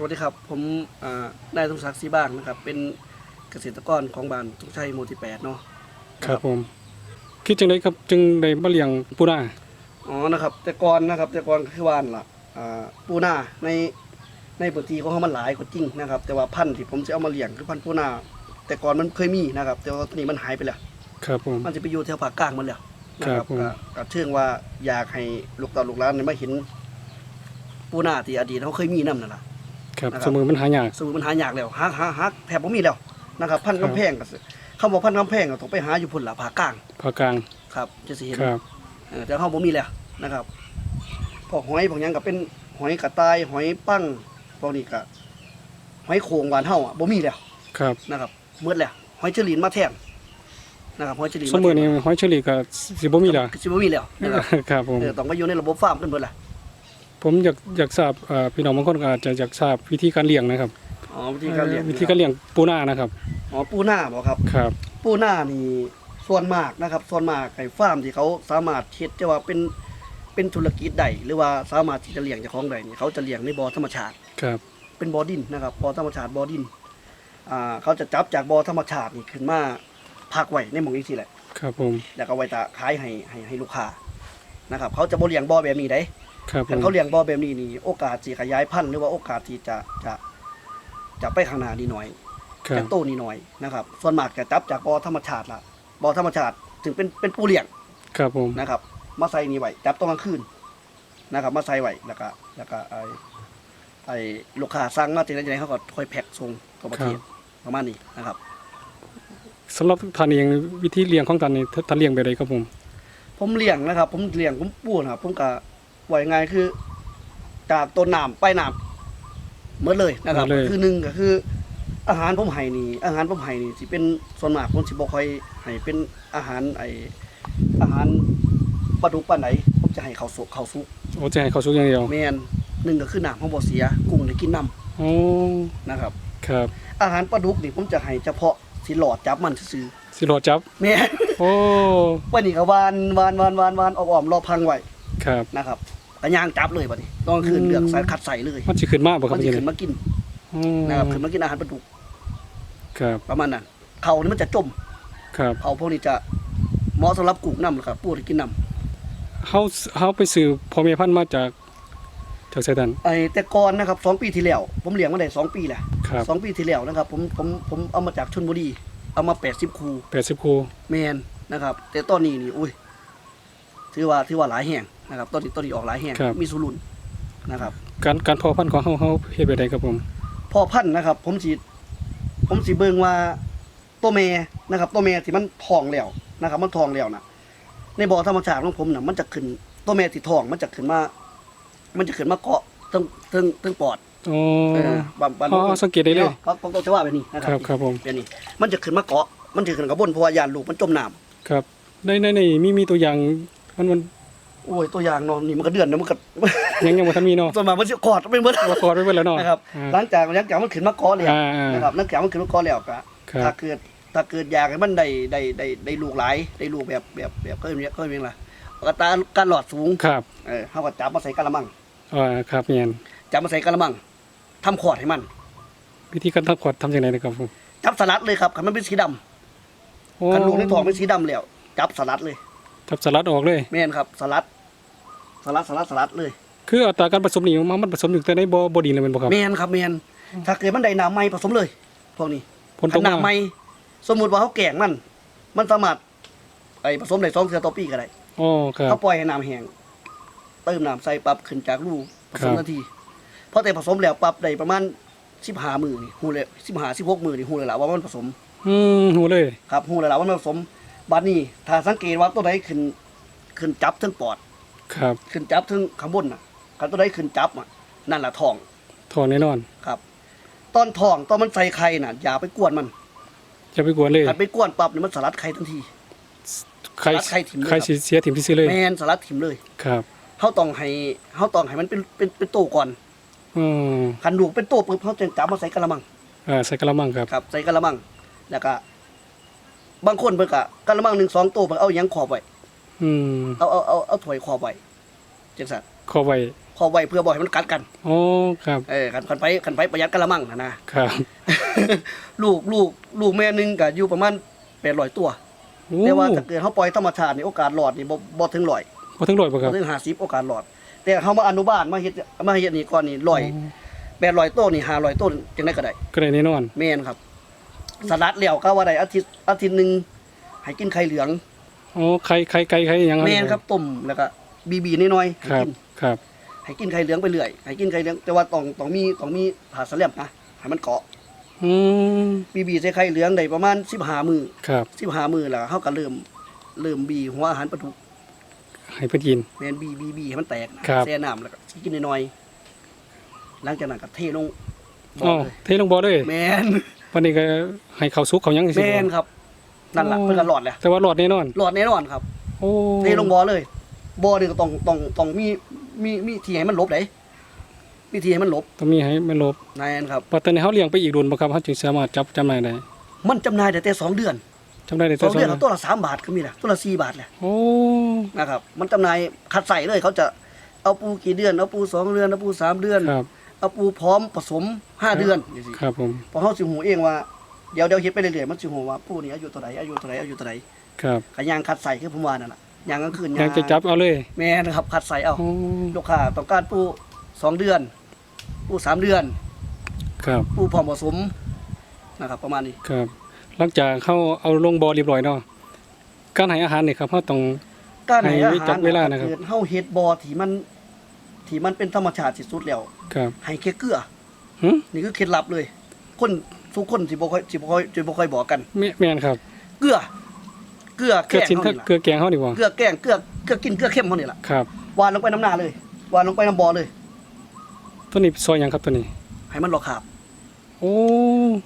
สวัสดีครับ ผมอ่านายสมศักดิ์ศรีบ้างนะครับ เป็นเกษตรกรของบ้านทุกชัยหมู่ที่แปดเนาะครับผม คิดจังไดครับจึงได้มาเลี้ยงปูนาอ๋อนะครับ แต่ก่อนนะครับ แต่ก่อนก็คือว่านล่ะอ่าปูนาในในพื้นที่ของเขามันหลายกว่าจริงนะครับ แต่ว่าพันธุ์ที่ผมจะเอามาเลี้ยงคือพันธุ์ปูนา แต่ก่อนมันเคยมีนะครับ แต่ว่าตอนนี้มันหายไปแล้วครับผมมันจะไปอยู่แถวภาคกลางหมันแล้วนะคครัรับบผมก็ก็เชื่องว่าอยากให้ลูกต่อลูกหลานได้มาเห็นปูนาที่อดีตเขาเคยมีนํนั่นแหละ ครับนะครับสมือมันหายากสูมันหายากแล้วหาหาหาแทบบ่มีแล้วนะครับพันครับกำแพงก็สิคำว่าพันกำแพงก็ต้องไปหาอยู่พุ่นละภาคกลางภาคกลาง ครับจะสิเห็น ครับ เออแต่เฮาบ่มีแล้วนะครับ พวกหอยพวกหยังก็เป็นหอยกระต่ายหอยปั้งพวกนี้ก็หอยโขงหวานเฮาอะบ่มีแล้วครับนะครับหมดแล้วหอยเชอรีนมาแทนนะครับหอยเชอรีนสมือนี้หอยเชอรี่ก็สิบ่มีแล้วสิบ่มีแล้วนะครับ ครับผมเออต้องมาอยู่ในระบบฟาร์มกันเบิดล่ะ ผมอยากอยากทราบเอ่อพี่น้องบางคนก็อาจจะอยากทราบวิธีการเลี้ยงนะครับอ๋อวิธีการเลี้ยงวิธีการเลี้ยงปูนานะครับอ๋อปูหน้าบ่ครับ ครับ ปูหน้านี่ส่วนมากนะครับ ส่วนมากไก่ฟาร์มที่เขาสามารถเฮ็ดจะว่าเป็นเป็นธุรกิจใดหรือว่าสามารถที่จะเลี้ยงเจ้าของใดนี่เขาจะเลี้ยงในบ่อธรรมชาติ ครับ เป็นบ่อดินนะครับบ่อธรรมชาติบ่อดินอ่าเขาจะจับจากบ่อธรรมชาตินี่ขึ้นมาพักไว้ในหม่องนี้สิแหละ ครับผม แล้วก็ไว้ตะขายให้ให้ให้ลูกค้านะครับ เขาจะบ่เลี้ยงบ่อแบบนี้ได้ ครับผถ้ามเขาเลี้ยงบ่อแบบนี้นี่โอกาสสิขยายพันธุ์หรือว่าโอกาสที่จะจะจะไปข้างหน้านี่น้อยครัจะบโตนี่น้อยนะครับ ส่วนมากจะจับจากบ่อธรรมชาติละบ่อธรรมชาติถึงเป็นเป็นปูเลี้ยงครับผมนะครับ มาใส่นี่ไว้จับตอนกลางคืนนะครับ มาใส่ไว้แล้วก็แล้วก็ไอ้ไอ้ลูกค้าสั่งมาจากไหนจากไหนเขาก็ค่อยแพ็คส่งทั่วประเทศประมาณนี้นะครับ สำหรับท่านเองวิธีเลี้ยงของท่านนี่ท่านเลี้ยงแบบใดครับผม ผมเลี้ยงนะครับ ผมเลี้ยงผมปูนะครับผมก็ ไว้ง่ายคือจากต้นน้ำไปน้ำเมื่อเลยนะครับ หมดเลย คือหนึ่งก็คือ อาหารผมให้นี่ อาหารผมให้นี่สิเป็นส่วนมากผมสิบ่ค่อยให้เป็นอาหารไออาหารปลาดุกปลาไหนผมจะให้เขาวสุกเขาวสุกโอ้จะให้เขาสุกอย่างเดียวแมนหนึ่งก็คือน้ำของบ่เสียกุ้งได้กินน้โอ้ำนะครับ ครับอาหารปลาดุกนี่ผมจะให้เฉพาะสิหลอดจับมันซื่อสิรอจับ ๆแม่น โอ้วันนี้ก็วานวานวานวานวานออกอ้อมรอบพังไว้ครับนะครับ ก็ย่างจับเลยบัดนี้ตอนคืนเลือกใส่คัดใส่เลยมันสิขึ้นมาบ่ครัมับนพี่จะนี่ขึ้นมากินอืมนะครับขึ้นมากินอาหารปลาดุกครับ ประมาณนั้นเขานี่มันจะจมครับเขาพวกนี้จะเหมาะสำหรับกุ้งน้ำครับปูที่กินน้ำเฮาเฮาไปซื้อพ่อแม่พันธุ์มาจากจากไสตันไอ้แต่ก่อนนะครับสองปีที่แล้วผมเลี้ยงมาได้สองปีแหละครับสองปีที่แล้วนะครับ ผมผมผมเอามาจากชลบุรีเอามาแปดสิบคู80คู่แมนนะครับ แต่ตอนนี้นี่อุ้ยถือว่าถือว่าหลายแห่ง นะครับตอนนี้ตอนนี้ออกหลายแห่งมีสุรุนนะครับ การการเพาะพันธุ์ของเฮาเฮาเฮ็ดแบบใดครับผมพอพันธุ์นะครับ ผมสิผมสิเบิ่งว่าตัวแม่นะครับตัวแม่ที่มันทองแล้วนะครับ มันทองแล้วนะในบ่อธรรมชาติของผมน่ะมันจะขึ้นตัวแม่ที่ทองมันจะขึ้นมา มันจะขึ้นมาเกาะทั้งทั้งทั้งปอดอ๋อ เออบางบางอ๋อสังเกตได้เลย เขาเขาจะว่าแบบนี้นะคครัรับครับผม แบบนี้ มันจะขึ้นมาเกาะ มันจะขึ้นกับบนเพราะว่ายานลูกมันจมน้ครับในในในมีมีตัวอย่างมันมันำ โอ้ยตัวอย่างเนาะนี่มันก็เดือนนะมันก็ ยังยังบ่ทันมีเนาะส่วนมากมันจะกอดเป็นเบิดว่ากอดไว้เบิดแล้วเนาะนะครับอ่า หลังจากหลังจากมันขึ้นมาเกาะแล้วอ่าอ่านนะครับหลังจากมันขึ้นมาเกาะแล้วก็ครัถ้าบเกิดถ้าเกิดอยากให้มันได้ได้ได้ได้ลูกหลายได้ลูกแบบแบบแบบก็อย่างเงี้ยก็อย่างเงี้ยล่ะกระตาการหลอดสูงครับเออเขาก็จับมาใส่กะละมังอ่าครับแม่นจับมาใส่กะละมังทำขอดให้มัน วิธีการทำขวดทำจังไดนะครับผมจับสลัดเลยครับคันมันเป็นสีดำโอ้คันลูกในท้องเป็นสีดำแล้ว จับสลัดเลยจับสลัดออกเลย แม่นครับสลัด สลัดสลัดสลัดเลยคืออัตราการผสมนี่มันมันผสมอยู่แต่ในบ่บ่ดินเลยแม่นบ่ครับ แม่นครับแม่นถ้าเกิดมันได้น้ำไหมผสมเลย พวกนี้ผลตกน้ำไหมมาสมมุติว่าเขาแกงมัน มันสามารถไอ้ผสมได้สองเทือต่อปีก็ได้อ๋อครับ เขาปล่อยให้น้ำแห้งเติมน้ำใส่ปั๊บขึ้นจากรูผสมครับ ทันทีพอแต่ผสมแล้วปั๊บได้ประมาณสิบห้ามือนี่หูเลยสิบห้าสิบหกมือนี่หูเลยล่ะว่ามันผสม อืมหูเลย ครับหูเลยล่ะว่ามันผสมบัดนี้ถ้าสังเกตว่าตัวใดขึ้นขึ้นจับทั้งปอด ครับขึ้นจับทั้งข้างบนน่ะคันตัวใดขึ้นจับอะนั่นแหละทองทองแน่นอน ครับ ตอนทองตอนมันใส่ไข่น่ะ อย่าไปกวนมันจะไปกวนเลยถ้าไปกวนปั๊บเนี่ยมันสลัดไข่ทันทีใครสลัดไข่ถิ่มเลยใครสิเสียถิ่มซื่อๆเลยแมนสลัดถิ่มเลยครับเขาต้องให้เขาต้องให้มันเป็นเป็นเป็นโตก่อนอืมคันลูกเป็นโตปุ๊บเขาจะจับมาใส่กระมัง อ่าใส่กะละมังครับ ครับใส่กระมัง แล้วก็ บางคนเพิ่นก็กระมังหนึ่งสองโตเพิ่นเอาหยังขอบไว้ อืมเอาเอาเอาเอาถ้วยขอบไว้จังซั่นขอไว้ขพอไว้เพื่อบ่ให้มันกัดกันโอ้ครับเออคันคันไปคันไปประหยัดกันละมั่งนะนะครับ ลูกลูกลูกแม่หนึงก็อยู่ประมาณ800ตัว โอ้แต่ว่าถ้าเกิดเฮาปล่อยธรรมชาตินี่โอกาสรอดนี่บ่บ่ถึง100 บ่ถึงร้อยบ่ครับถึง50โอกาสรอด แต่เฮามาอนุบาลมาเฮ็ดมาเฮ็ดนี่ก่อนนี่100 800ตัวนี่500ตัวจังได๋ก็ได้ก็ได้แน่นอน แม่นครับ สลัดแล้วก็ว่าได้อาทิตย์อาทิตย์หนึงให้กินไข่เหลือง โอ้ไข่ไข่ไก่ไข่หยังแม่นครับต้มแล้วก็บีบีน้อยๆให้ครับกินครับให้กินไข่เหลืองไปเรื่อยให้กินไข่เหลืองแต่ว่าต้องต้องมีต้องมีผ่าสแลมนะให้มันเกาะอืมบีบีใส่ไข่เหลืองได้ประมาณ15มื้อครับ 15มื้อแล้วเฮาก็เริ่มเริ่มบีหัวอาหารปลาดุกให้เพิ่นกิน แม่นบีบีบีให้มันแตกนะครับ แช่น้ำแล้วก็สิกินน้อยๆหลังจากนั้นก็เทลงบ่อ๋ออเลยเทลงบ่อเลยแม่นวันนี้ก็ให้ข้าวสุกเขาวหยังจังซี่แม่นครับ นั่นล่ะโอ้เพิ่นก็รอดแล้วแต่ว่ารอดแน่นอนรอดแน่นอนครับโอ้เทลงบ่อเลยบ่อนี่ก็ต้องต้องต้องมีมีมีที่ให้มันหลบได้มีที่ให้มันหลบต้องมีให้มันหลบนั่นครับปัตตานีเฮาเลี้ยงไปอีกรุ่นบ่ครับเฮาจึงสามารถจับจำหน่ายได้มันจำหน่ายได้แต่สองเดือนจำได้แต่สองเดือนสเอาตัวละสามบาทก็มีนะตัวละสี่บาทแหละโอ้นะครับ มันจำหน่ายคัดใส่เลยเขาจะเอาปูกี่เดือนเอาปูสองเดือนเอาปูสามเดือนครับเอาปูพร้อมผสมห้าเดือนจังซี้ครับผมพอเขาสิหูเองว่า เดี๋ยวเดี๋ยวเฮ็ดไปเรื่อยๆมันสิหูว่าปูนี่อายุเท่าไหร่อายุเท่าไหร่อายุเท่าไหร่ครับก็ย่างคัดใส่คือผมว่านั่นแหละย่างกลางคืนอยากจะจับเอาเลย แม่นะครับคัดใส่เอาโอ้ลูกค้าต้องการปูสองเดือนปูสามเดือน ครับปูพร้อมผสมนะครับ ประมาณนี้ครับ หลังจากเข้าเอาลงบ่อเรียบร้อยเนาะการให้อาหารนี่ครับเฮาต้องการให้อาให้จัหารบเวลานะครับอเฮาเฮ็ดบ่อที่มันที่มันเป็นธรรมชาติที่สุดแล้ว ครับให้แค่เกลือหึนี่คือเคล็ดลับเลย คนทุกคนสิบ่ค่อยสิบ่ค่อยสิบ่ค่อยบอกกัน แม่แม่นครับ เกลือ เกลือเกลืแกองชิ้นเฮานี่ล่ะเกลือแกงเฮาดีกว่าเกลือแกงเกลือเกลือกินเกลือเข้มเฮานี่ล่ะครับ วานลงไปน้ำหน้าเลยวานลงไปน้ำบ่อเลย ตัวนี้ซอยหยังครับตัวนี้ ให้มันรอขาบ โอ้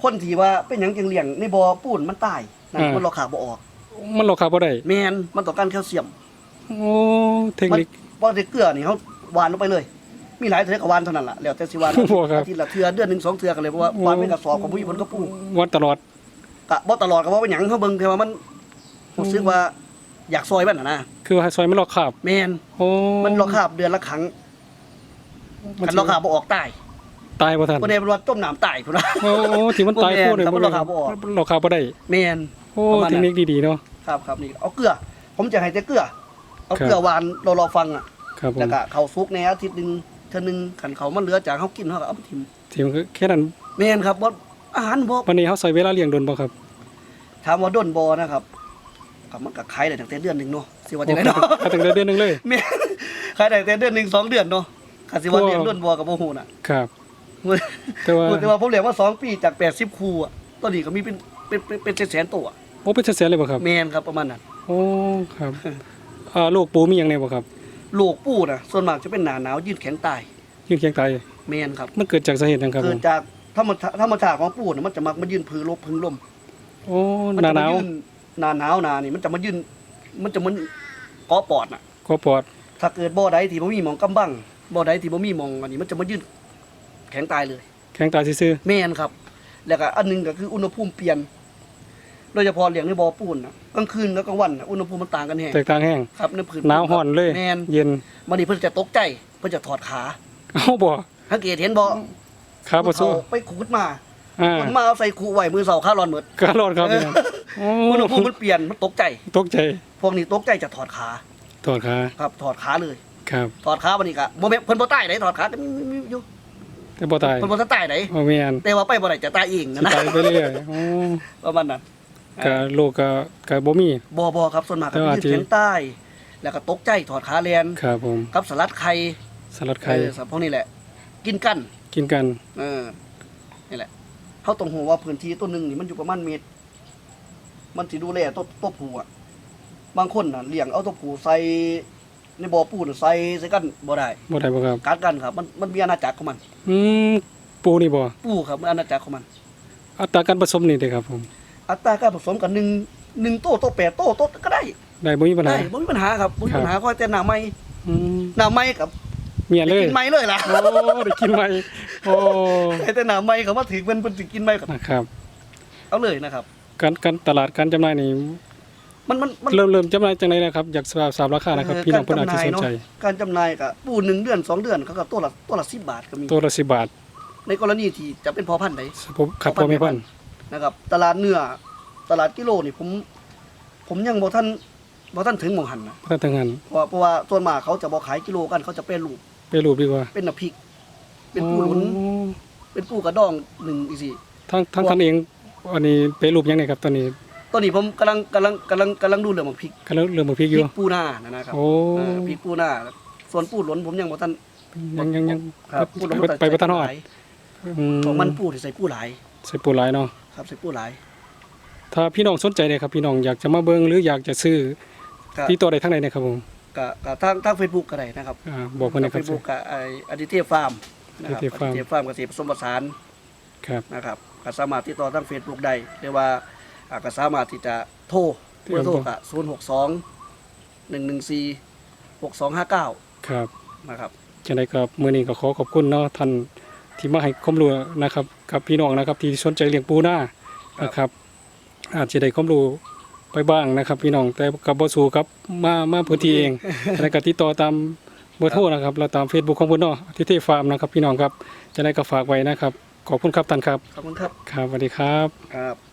คนที่ว่าเป็นหยังจังเลี้ยงในบ่อปูนมันตายนั่นอ่ามั มันรอขาบบ่ออก มันหลอกครับบ่ได้แม่นมันต้องการแคลเซียม โอ้ เทคนิคบ่ได้เกลือนี่เฮาวานลงไปเลย มีหลายเท่ากับวานเท่านั้นล่ะแล้วแต่สิวานโอ้โหครับ อาทิตย์ละเทื่อเดือนหนึงสองเทื่อกันเลยเพราะว่าวานไม่กระสอบของผู้หญิงมันก็ปูวัดตลอด กะบ่ตลอดก็บ่เป็นหยังเฮาเบิ่งแค่ว่ามันรู้สึกว่าอยากซอยมันน่ะนะคือให้ซอยมันหลอกครับแม่นโอ้มันรอคาบเดือนละครั้งมันคันสิรอคาบบ่ออกตายตายบ่ทันบ่ได้เป็นว่าต้มน้ำตายพุ่นว่าโอ้โอ้ที่มันตายบ่แม่นโพดเลยครับบ่มันหลอกครับบ่ออก หลอกครับบ่ได้แม่น โอ้ประมาณเทนั้คนนิคดีๆเนาะ ครับครับนี่เอาเกลือ ผมจะให้แต่เกลือ เอาครับเกลือหวานรอรอฟังอะครับผแล้วมก็เขาซุกในอาทิตย์หนึง เทื่อหนึงคันเขามันเหลือจากเฮากินเฮาก็เอาไปทิ่มที่มันก็แค่นั้นแม่นครับบ่อาหารบ่วันนี้เฮาใส่เวลาเลี้ยงโดนบ่ครับ ถามว่าด้นบ่นะครับก็มันก็ขายได้ตั้งแต่เดือนหนึงเนาะสิว่าจังได๋เนาะถ้าตั้งแต่เดือนหนึงเลย แม่นขายได้ตั้งแต่เดือนหนึงสองเดือนเนาะคันสิว่าโอ้เลี้ยงด้นบ่ก็บ่ฮู้น่ะ ครับ แต่ว่าแต่ว่าผมเลี้ยงมาสองปีจาก 80 คู่อะตอนนี้ก็มีเป็นเป็นเป็นเป็นแสนๆตัวอะโอ้เป็นแสนๆเลยบ่ครับ แมนครับประมาณนั้น โอ้ ครับ อ่าโรคปูมีหยังแน่บ่ครับ ลูกปูนะส่วนมากจะเป็นหนาหนาวยืดแข็งตายยืนเคียงตายแมนครับมันเกิดจากสาเหตุหยังครับผเกิดมจากธรรมชาติธรรมชาติของปูนะมันจะมักมายืนพือลบพึงลมโอ้มัหน้าจะหมนาวยืนหนาหนาวหนานี่มันจะมายืนมันจะมันเกาะปอดน่ะ ก็ปอดถ้าเกิดบ่อใดที่บ่มีหมองกำบังบ่อใดที่บ่มีหมองอันนี้มันจะมายืนแข็งตายเลย แข็งตายซื่อแมนครับ แล้วก็อันหนึงก็คืออุณหภูมิเปลี่ยน โดยเฉพาะเลี้ยงในบ่อปูนน่ะกลางคืนกับกลางวันน่ะอุณหภูมิมันต่างกันแฮงๆแตกต่างแห้งครับในพื้นหนาวฮ้อนเลย แมนเย็นมันนี่เพิ่นจะตกใจเพิ่นจะถอดขาเอ้าบ่สังเกตเห็นบ่ขาบ่สู้เอาไปขูดมาอ่าขูดมาเอาใส่คูไว้มือเสาข้าร้อนหมดการอดครับเนี่ยโอ้อุณหภูมิมันเปลี่ยนมันตกใจตกใจพวกนี้ตกใจจะถอดขาถอดขาครับ ถอดขาเลย ครับ ถอดขาบัดนี้ก็บ่แม่นเพิ่นบ่ตายได้ถอดขาก็มีมีอยู่แต่บ่ตายเพิ่นบ่ทันตายได้บ่แม่นแต่ว่าไปบ่ได้จะตายเองสินะนะตายไปเรื่อยโอ้ ประมาณนั้น ก็โรคก็ก็บ่มีบ่บ่ครับส่วนมากก็แต่ว่ายืดที่เสียงใต้ แล้วก็ตกใจถอดขาแลนครับผมกับสลัดไข่สลัดไข่เออสับพวกนี้แหละ กินกันกินกัน เออนี่แหละเฮาต้องฮู้ว่าพื้นที่ต้นหนึงนี่มันอยู่ประมาณเมตร มันสิดูแลตัวตัวผู้อะบางคนน่ะเลี้ยงเอาตัวผู้ใส่ในบ่อปูน่ะใส่ใส่กันบ่ได้บ่ได้บ่ครับ กัดกันครับ มันมันมีอาณาจักรของมัน อืมปูนี่บ่ปูครับมันอาณาจักรของมัน อัตราการผสมนี่เด้ครับผม อัตราการผสมกันหนึ่งหนึ่งโต้โต้แปดโต้โต้ก็ได้ได้บ่มีปัญหา ได้บ่มีปัญหาครับบ่มีปัญหาคอยแต่หน้าไม้อืมหน้าไม้กับเมียเลยกินไม้เลยล่ะโอ้ได้กินไว้โอ้แต่หน้าไม้เขามาถึงมันเพิ่นสิกินไม้กับนะครับ เอาเลยนะครับ การการตลาดการจำหน่ายนี่มันมันมันเริ่มเริ่มจำหน่ายจังไดนะครับ อยากทราบทราบราคานะครับ พี่น้องเพิ่นอาจจะสนใจ การจำหน่ายก็ปูหนึ่งเดือนสองเดือนเขาก็ตัวละตัวละ10บาทก็มีตัวละ10บาท ในกรณีที่จะเป็นพอพันธุ์ใดผมครับพ่อแม่พันธุ์ นะครับ ตลาดเนื้อตลาดกิโลนี่ผม ผมยังบ่ท่านบ่ท่านถึงหมองหันนะถ้าทางนั้นเพราะว่าเพราะว่าส่วนมากเขาจะบ่ขายกิโลกันเขาจะเป็นรูปไปรูปดีกว่าเป็นน้ำพริก เป็นปูหลุนอ๋อเป็นปูกระดองหนึ่งอีกสิทางทางท่านเองอันนี้ไปรูปยังไงครับตอนนี้ตอนนี้ผมกำลังกำลังกำลังกำลังดูเรื่องของพริกกำลังเริ่มบ่พริกพอยู่ริกปูหน้านะนะครับโอ้ เออพริกปูหน้าส่วนปูหลุนผมยังบ่ท่าน ยังยังยังครับปูหลุนไปไปบ่ทันฮอดหลายอืมของมันปูที่ใส่ปูหลายใส่ปูหลายเนาะ ครับใส่ปูหลาย ถ้าพี่น้องสนใจเนี่ยครับ พี่น้องอยากจะมาเบิ่งหรืออยากจะซื้อก็ที่ตัวใดทางใดเนะครับผมก็ก็ทางทาง Facebook ก็ได้นะครับอ่าบอกเพิ่นนะคเฟรับ ซบุ๊กกับไออดิเทพฟาร์มนะครับ Additive Farm อดิเทพฟาร์มเกษตรผสมผสานครับ นะครับก็สามารถติดต่อทางเฟซบุ๊กได้หรือว่าอ่าก็สามารถที่จะโทรเบอร์โทรกับ062 114 6259ครับ นะครับ จังไดครับมื้อนี้ก็ขอขอบคุณเนาะท่าน ที่มาให้ความรู้นะครับกับพี่น้องนะครับ ที่สนใจเลี้ยงปูนานะครับ อาจจะได้ความรู้ไปบ้างนะครับ พี่น้องแต่กับบ่สู้ครับมามาพื้นที่เองแล้วก็ติดต่อตามเบอร์โทรนะครับแล้วตาม Facebook ของเพิ่นเนาะที่เทฟาร์มนะครับ พี่น้องครับจะได้ก็ฝากไว้นะครับ ขอบคุณครับท่านครับขอบคุณครับครับสวัสดีครับครับ